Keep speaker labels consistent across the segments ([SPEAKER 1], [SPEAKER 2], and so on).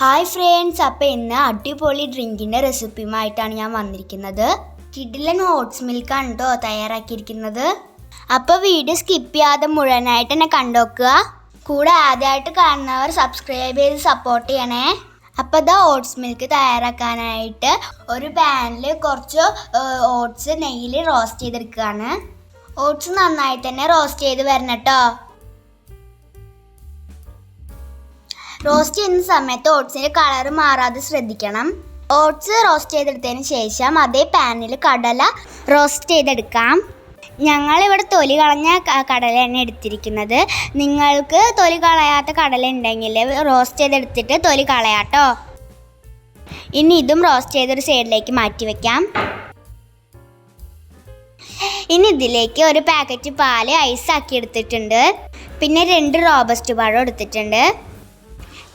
[SPEAKER 1] Hi friends അപ്പോൾ ഇന്ന് അടിപൊളി ഡ്രിങ്കിന്റെ റെസിപ്പിയുമായിട്ടാണ് ഞാൻ വന്നിരിക്കുന്നത്. കിഡിലൻ ഓട്സ് മിൽക്കാണ് കേട്ടോ തയ്യാറാക്കിയിരിക്കുന്നത്. അപ്പോൾ വീഡിയോ സ്കിപ്പ് ചെയ്യാതെ മുഴുവനായിട്ട് എന്നെ കണ്ടോക്കുക. കൂടെ ആദ്യമായിട്ട് കാണുന്നവർ സബ്സ്ക്രൈബ് ചെയ്ത് സപ്പോർട്ട് ചെയ്യണേ. അപ്പോൾ ഇതാ ഓട്സ് മിൽക്ക് തയ്യാറാക്കാനായിട്ട് ഒരു പാനിൽ കുറച്ച് ഓട്സ് നെയ്യിൽ റോസ്റ്റ് ചെയ്തെടുക്കുകയാണ്. ഓട്സ് നന്നായി തന്നെ റോസ്റ്റ് ചെയ്ത് വരണം കേട്ടോ റോസ്റ്റ് ചെയ്യുന്ന സമയത്ത് ഓട്സിന്റെ കളർ മാറാതെ ശ്രദ്ധിക്കണം. ഓട്സ് റോസ്റ്റ് ചെയ്തെടുത്തതിന് ശേഷം അതേ പാനിൽ കടല റോസ്റ്റ് ചെയ്തെടുക്കാം. ഞങ്ങളിവിടെ തൊലി കളഞ്ഞ കടലയാണ് എടുത്തിരിക്കുന്നത്. നിങ്ങൾക്ക് തൊലി കളയാത്ത കടല ഉണ്ടെങ്കിൽ റോസ്റ്റ് ചെയ്തെടുത്തിട്ട് തൊലി കളയാട്ടോ. ഇനി ഇതും റോസ്റ്റ് ചെയ്തൊരു സൈഡിലേക്ക് മാറ്റി വെക്കാം. ഇനി ഇതിലേക്ക് ഒരു പാക്കറ്റ് പാൽ ഐസാക്കി എടുത്തിട്ടുണ്ട്. പിന്നെ രണ്ട് റോബസ്റ്റ് പഴം എടുത്തിട്ടുണ്ട്.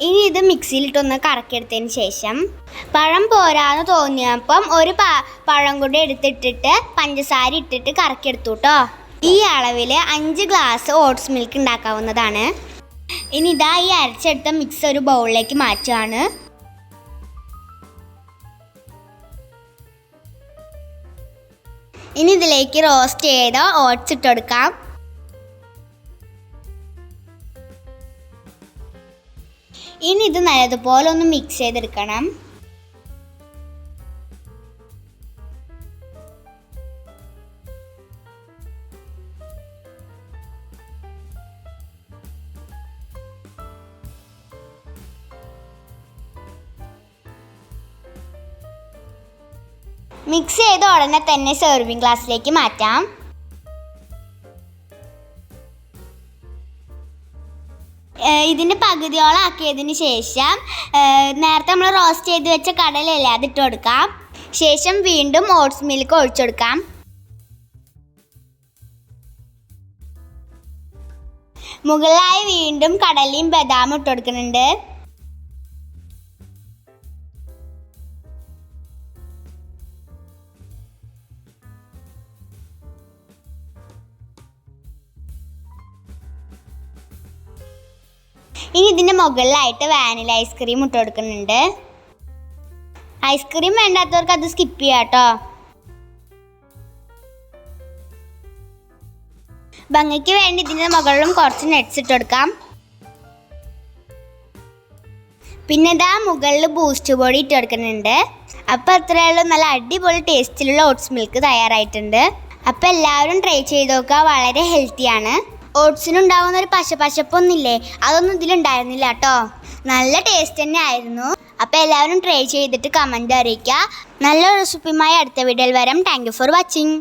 [SPEAKER 1] ഇനി ഇത് മിക്സിയിലിട്ടൊന്ന് കറക്കിയെടുത്തതിന് ശേഷം പഴം പോരാന്ന് തോന്നിയപ്പം ഒരു പഴം കൂടി എടുത്തിട്ടിട്ട് പഞ്ചസാര ഇട്ടിട്ട് കറക്കിയെടുത്തു കേട്ടോ ഈ അളവിൽ അഞ്ച് ഗ്ലാസ് ഓട്സ് മിൽക്ക് ഉണ്ടാക്കാവുന്നതാണ്. ഇനി ഇതാ ഈ അരച്ചെടുത്ത മിക്സ് ഒരു ബൗളിലേക്ക് മാറ്റുകയാണ് ഇനി ഇതിലേക്ക് റോസ്റ്റ് ചെയ്ത ഓട്സ് ഇട്ട് കൊടുക്കാം. ഇനി ഇത് നല്ലതുപോലെ ഒന്ന് മിക്സ് ചെയ്തെടുക്കണം. മിക്സ് ചെയ്ത ഉടനെ തന്നെ സെർവിങ് ഗ്ലാസ്സിലേക്ക് മാറ്റാം. ഇതിന്റെ പകുതിയോളം ആക്കിയതിന് ശേഷം നേരത്തെ നമ്മൾ റോസ്റ്റ് ചെയ്ത് വെച്ച കടലല്ലേ അതിട്ട് കൊടുക്കാം. ശേഷം വീണ്ടും ഓട്സ് മിൽക്ക് ഒഴിച്ചെടുക്കാം മുകളിലായി വീണ്ടും കടലയും ബദാമും ഇട്ട് കൊടുക്കുന്നുണ്ട്. ഇനി ഇതിന്റെ മുകളിലായിട്ട് വാനില ഐസ്ക്രീം ഇട്ട് കൊടുക്കുന്നുണ്ട്. ഐസ്ക്രീം വേണ്ടാത്തവർക്ക് അത് സ്കിപ്പ് ചെയ്യാം കേട്ടോ. ഭംഗിക്ക് വേണ്ടി ഇതിന്റെ മുകളിലും കുറച്ച് നെറ്റ്സ് ഇട്ട് കൊടുക്കാം. പിന്നെ ഇതാ മുകളിൽ ബൂസ്റ്റ് പൊടി ഇട്ട് കൊടുക്കുന്നുണ്ട്. അപ്പോൾ ഉള്ളൂ. നല്ല അടിപൊളി ടേസ്റ്റിലുള്ള ഓട്സ് മിൽക്ക് തയ്യാറായിട്ടുണ്ട്. അപ്പോൾ എല്ലാവരും ട്രൈ ചെയ്ത് നോക്കുക. വളരെ ഹെൽത്തിയാണ് ഓട്സിനുണ്ടാവുന്ന ഒരു പശപശപ്പൊന്നുമില്ലേ അതൊന്നും ഇതിലുണ്ടായിരുന്നില്ല കേട്ടോ നല്ല ടേസ്റ്റ് തന്നെ ആയിരുന്നു അപ്പോൾ എല്ലാവരും ട്രൈ ചെയ്തിട്ട് കമന്റ് അറിയിക്കുക. നല്ല റെസിപ്പിയുമായി അടുത്ത വീഡിയോയിൽ വരാം. Thank for watching